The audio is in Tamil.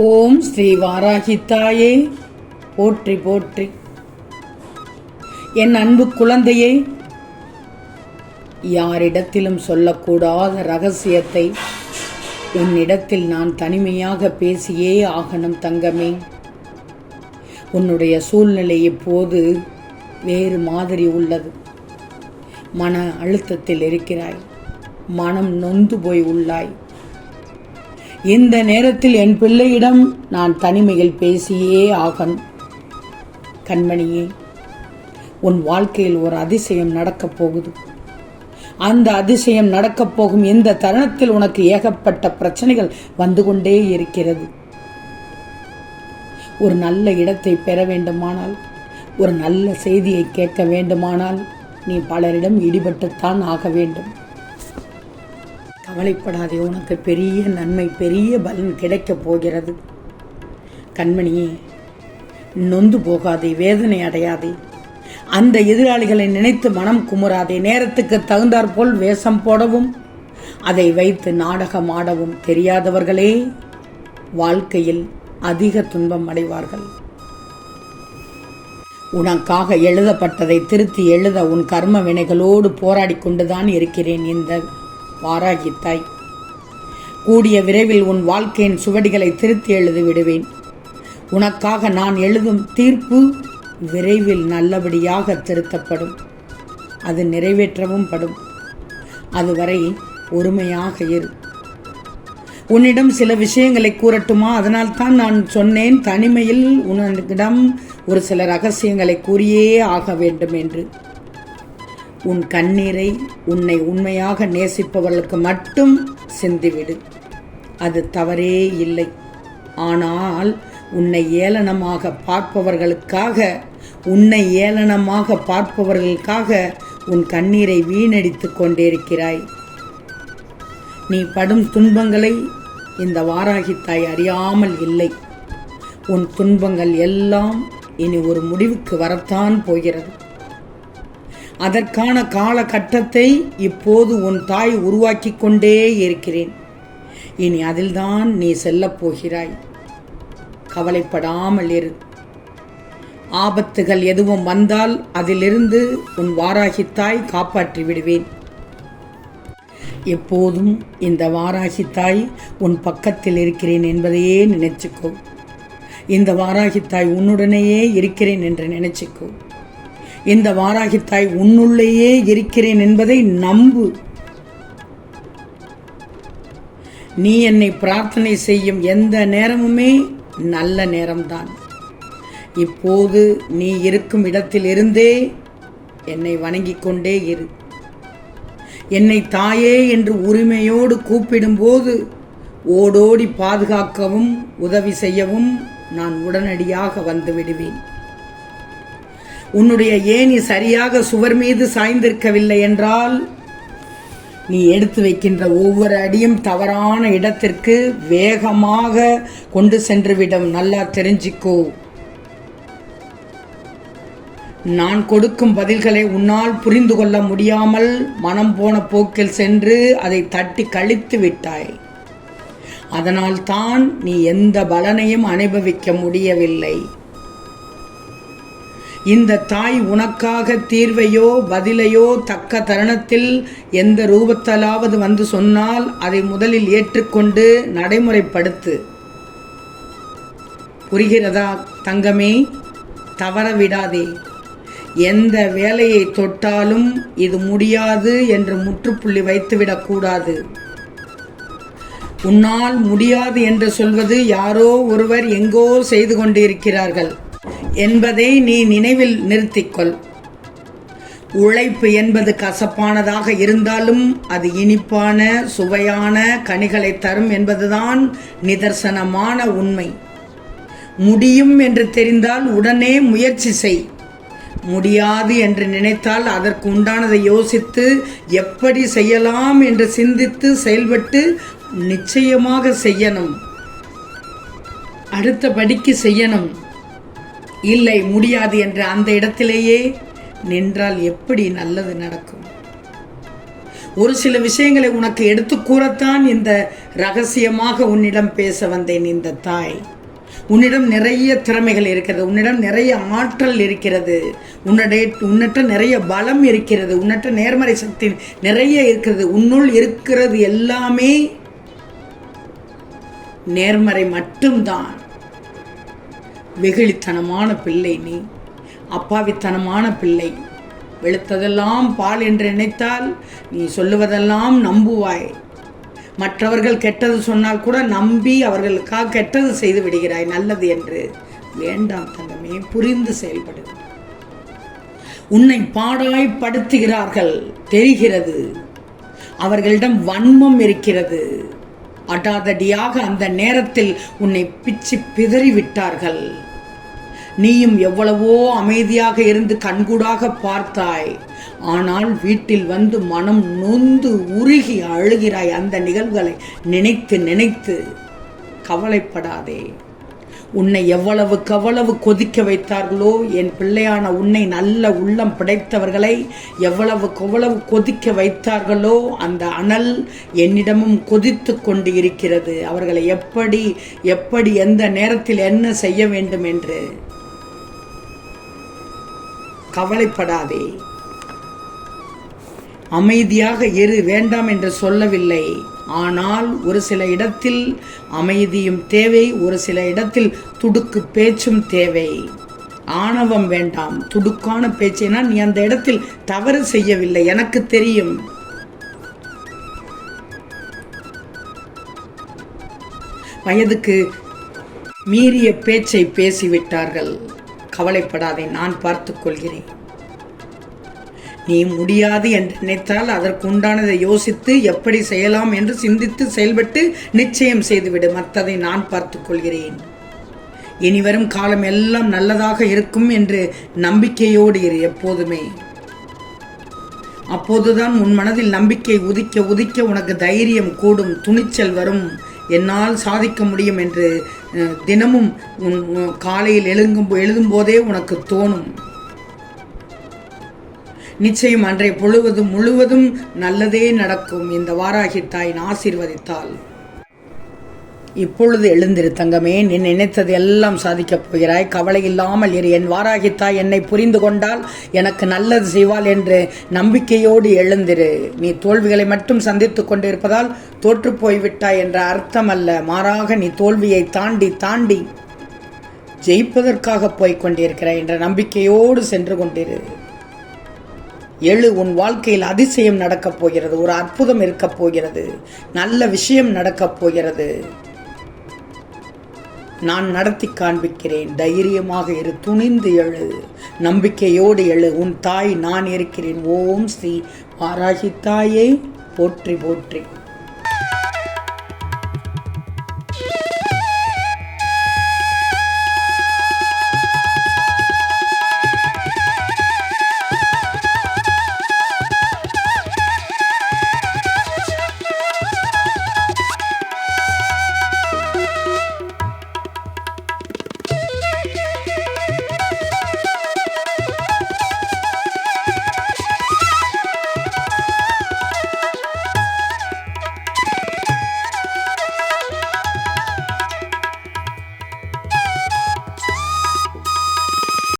ஓம் ஸ்ரீ வாராகித்தாயே. போற்றி போற்றி. என் அன்பு குழந்தையே யாரிடத்திலும் சொல்லக்கூடாத ரகசியத்தை உன்னிடத்தில் நான் தனிமையாக பேசியே ஆகணும் தங்கமே. உன்னுடைய சூழ்நிலை இப்போது வேறு மாதிரி உள்ளது. மன அழுத்தத்தில் இருக்கிறாய். மனம் நொந்து போய் உள்ளாய். இந்த நேரத்தில் என் பிள்ளையிடம் நான் தனிமையில் பேசியே ஆகணும் கண்மணியே உன் வாழ்க்கையில் ஒரு அதிசயம் நடக்கப் போகுது. அந்த அதிசயம் நடக்கப் போகும் இந்த தருணத்தில் உனக்கு ஏகப்பட்ட பிரச்சனைகள் வந்து கொண்டே இருக்கிறது. ஒரு நல்ல இடத்தை பெற வேண்டுமானால் ஒரு நல்ல செய்தியை கேட்க வேண்டுமானால் நீ பலரிடம் ஈடுபட்டுத்தான் ஆக வேண்டும். கவலைப்படாதே உனக்கு பெரிய நன்மை பெரிய பலன் கிடைக்கப் போகிறது. கண்மணியே நொந்து போகாதே வேதனை அடையாதே. அந்த எதிராளிகளை நினைத்து மனம் குமுறாதே நேரத்துக்கு தகுந்தாற்போல் வேஷம் போடவும் அதை வைத்து நாடகம் ஆடவும் தெரியாதவர்களே வாழ்க்கையில் அதிக துன்பம் அடைவார்கள். உனக்காக எழுதப்பட்டதை திருத்தி எழுத உன் கர்ம வினைகளோடு போராடி கொண்டுதான் இருக்கிறேன் இந்த வாராகி தாய் கூடிய விரைவில் உன் வாழ்க்கையின் சுவடிகளை திருத்தி எழுதி விடுவேன். உனக்காக நான் எழுதும் தீர்ப்பு விரைவில் நல்லபடியாக திருத்தப்படும். அது நிறைவேற்றவும் படும். அதுவரை ஒருமையாக இரு. உன்னிடம் சில விஷயங்களை கூறட்டுமா? அதனால் தான் நான் சொன்னேன் தனிமையில் உன்னிடம் ஒரு சில ரகசியங்களை கூறியே ஆக வேண்டும் என்று உன் கண்ணீரை உன்னை உண்மையாக நேசிப்பவர்களுக்கு மட்டும் சிந்திவிடு. அது தவறே இல்லை. ஆனால் உன்னை ஏளனமாக பார்ப்பவர்களுக்காக உன்னை ஏளனமாக பார்ப்பவர்களுக்காக உன் கண்ணீரை வீணடித்து கொண்டிருக்கிறாய். நீ படும் துன்பங்களை இந்த வாராகித்தாய் அறியாமல் இல்லை. உன் துன்பங்கள் எல்லாம் இனி ஒரு முடிவுக்கு வரத்தான் போகிறது. அதற்கான காலகட்டத்தை இப்போது உன் தாய் உருவாக்கி கொண்டே இருக்கிறேன். இனி அதில்தான் நீ செல்லப் போகிறாய். கவலைப்படாமல் இரு. ஆபத்துகள் எதுவும் வந்தால் அதிலிருந்து உன் வாராகித்தாய் காப்பாற்றி விடுவேன். எப்போதும் இந்த வாராகித்தாய் உன் பக்கத்தில் இருக்கிறேன் என்பதையே நினைச்சுக்கோ. இந்த வாராகித்தாய் உன்னுடனேயே இருக்கிறேன் என்று நினைச்சுக்கோ. இந்த வாராகித்தாய் உன்னுள்ளேயே இருக்கிறேன் என்பதை நம்பு. நீ என்னை பிரார்த்தனை செய்யும் எந்த நேரமுமே நல்ல நேரம்தான். இப்போது நீ இருக்கும் இடத்தில் இருந்தே என்னை வணங்கிக் கொண்டே இரு. என்னை தாயே என்று உரிமையோடு கூப்பிடும்போது ஓடோடி பாதுகாக்கவும் உதவி செய்யவும் நான் உடனடியாக வந்து விடுவேன். உன்னுடைய ஏணி சரியாக சுவர் மீது சாய்ந்திருக்கவில்லை என்றால் நீ எடுத்து வைக்கின்ற ஒவ்வொரு அடியும் தவறான இடத்திற்கு வேகமாக கொண்டு சென்றுவிடும். நல்லா தெரிஞ்சிக்கோ. நான் கொடுக்கும் பதில்களை உன்னால் புரிந்து கொள்ள முடியாமல் மனம் போன போக்கில் சென்று அதை தட்டி கழித்து விட்டாய். அதனால் தான் நீ எந்த பலனையும் அனுபவிக்க முடியவில்லை. இந்த தாய் உனக்காக தீர்வையோ பதிலையோ தக்க தருணத்தில் எந்த ரூபத்தலாவது வந்து சொன்னால் அதை முதலில் ஏற்றுக்கொண்டு நடைமுறைப்படுத்து. புரிகிறதா தங்கமே? தவற விடாதே எந்த வேலையை தொட்டாலும் இது முடியாது என்று முற்றுப்புள்ளி வைத்துவிடக்கூடாது உன்னால் முடியாது என்று சொல்வது யாரோ ஒருவர் எங்கோ செய்து கொண்டிருக்கிறார்கள். என்பதை நீ நினைவில் நிறுத்திக்கொள். உழைப்பு என்பது கசப்பானதாக இருந்தாலும் அது இனிப்பான சுவையான கனிகளை தரும் என்பதுதான் நிதர்சனமான உண்மை. முடியும் என்று தெரிந்தால் உடனே முயற்சி செய். முடியாது என்று நினைத்தால் அதற்கு உண்டானதை யோசித்து எப்படி செய்யலாம் என்று சிந்தித்து செயல்பட்டு நிச்சயமாக செய்யணும். அடுத்த படிக்கு செய்யணும். இல்லை முடியாது என்று அந்த இடத்திலேயே நின்றால் எப்படி நல்லது நடக்கும்? ஒரு சில விஷயங்களை உனக்கு எடுத்து கூறத்தான் இந்த ரகசியமாக உன்னிடம் பேச வந்தேன் இந்த தாய். உன்னிடம் நிறைய திறமைகள் இருக்கிறது உன்னிடம் நிறைய ஆற்றல் இருக்கிறது உன்னுடைய உன்னிட்ட நிறைய பலம் இருக்கிறது உன்னிட்ட நேர்மறை சக்தி நிறைய இருக்கிறது உன்னுள் இருக்கிறது எல்லாமே நேர்மறை மட்டும்தான். வெகுளித்தனமான பிள்ளை நீ. அப்பாவித்தனமான பிள்ளை. வெளுத்ததெல்லாம் பால் என்று நினைத்தால் நீ சொல்லுவதெல்லாம் நம்புவாய். மற்றவர்கள் கெட்டது சொன்னால் கூட நம்பி அவர்களுக்காக கெட்டது செய்து விடுகிறாய். நல்லது என்று. வேண்டாம் தங்கமே புரிந்து செயல்படு. உன்னை பாடாய்ப்படுத்துகிறார்கள் தெரிகிறது. அவர்களிடம் வன்மம் இருக்கிறது. அடாதடியாக அந்த நேரத்தில் உன்னை பிச்சு பிதறி விட்டார்கள் நீயும் எவ்வளவோ அமைதியாக இருந்து கண்கூடாக பார்த்தாய். ஆனால் வீட்டில் வந்து மனம் நொந்து உருகி அழுகிறாய் அந்த நிகழ்வுகளை நினைத்து நினைத்து கவலைப்படாதே. உன்னை எவ்வளவு கவ்வளவு கொதிக்க வைத்தார்களோ என் பிள்ளையான உன்னை நல்ல உள்ளம் படைத்தவர்களை எவ்வளவு கவ்வளவு கொதிக்க வைத்தார்களோ அந்த அனல் என்னிடமும் கொதித்து கொண்டு இருக்கிறது அவர்களை எப்படி எப்படி எந்த நேரத்தில் என்ன செய்ய வேண்டும் என்று கவலைப்படாதே. அமைதியாக இரு வேண்டாம் என்று சொல்லவில்லை. ஆனால் ஒரு சில இடத்தில் அமைதியும் தேவை ஒரு சில இடத்தில் துடுக்கு பேச்சும் தேவை. ஆணவம் வேண்டாம் துடுக்கான பேச்சைனா நீ அந்த இடத்தில் தவறு செய்யவில்லை எனக்கு தெரியும். வயதுக்கு மீறிய பேச்சை பேசிவிட்டார்கள். கவலைப்படாதே நான் பார்த்து கொள்கிறேன். நீ முடியாது என்று நினைத்தால் அதற்கு உண்டானதை யோசித்து எப்படி செய்யலாம் என்று சிந்தித்து செயல்பட்டு நிச்சயம் செய்துவிடு. மற்றதை நான் பார்த்துக் கொள்கிறேன். இனி வரும் காலம் எல்லாம் நல்லதாக இருக்கும் என்று நம்பிக்கையோடு இரு எப்போதுமே. அப்போதுதான் உன் மனதில் நம்பிக்கை உதிக்க உதிக்க உனக்கு தைரியம் கூடும் துணிச்சல் வரும். என்னால் சாதிக்க முடியும் என்று அஹ், தினமும் உன் காலையில் எழுங்கும் எழுதும்போதே உனக்கு தோணும். நிச்சயம் அன்றைய பொழுவதும் முழுவதும் நல்லதே நடக்கும். இந்த வாராகி தாயின் ஆசீர்வதித்தாள். இப்பொழுது எழுந்திரு தங்கமே நீ நினைத்தது எல்லாம் சாதிக்கப் போகிறாய். கவலை இல்லாமல் இரு. என் வாராகித்தாய் என்னை புரிந்து கொண்டால் எனக்கு நல்லது செய்வாள் என்று நம்பிக்கையோடு எழுந்திரு. நீ தோல்விகளை மட்டும் சந்தித்துக் கொண்டிருப்பதால் தோற்று போய்விட்டாய் என்ற அர்த்தம் அல்ல மாறாக நீ தோல்வியை தாண்டி தாண்டி ஜெயிப்பதற்காக போய்க் கொண்டிருக்கிறாய் என்ற நம்பிக்கையோடு சென்று கொண்டிரு. எழு உன் வாழ்க்கையில் அதிசயம் நடக்கப் போகிறது. ஒரு அற்புதம் இருக்கப் போகிறது. நல்ல விஷயம் நடக்கப் போகிறது. நான் நடத்தி காண்பிக்கிறேன். தைரியமாக இரு துணிந்து எழு நம்பிக்கையோடு எழு. உன் தாய் நான் இருக்கிறேன். ஓம் ஸ்ரீ வாராகி தாயை போற்றி போற்றி.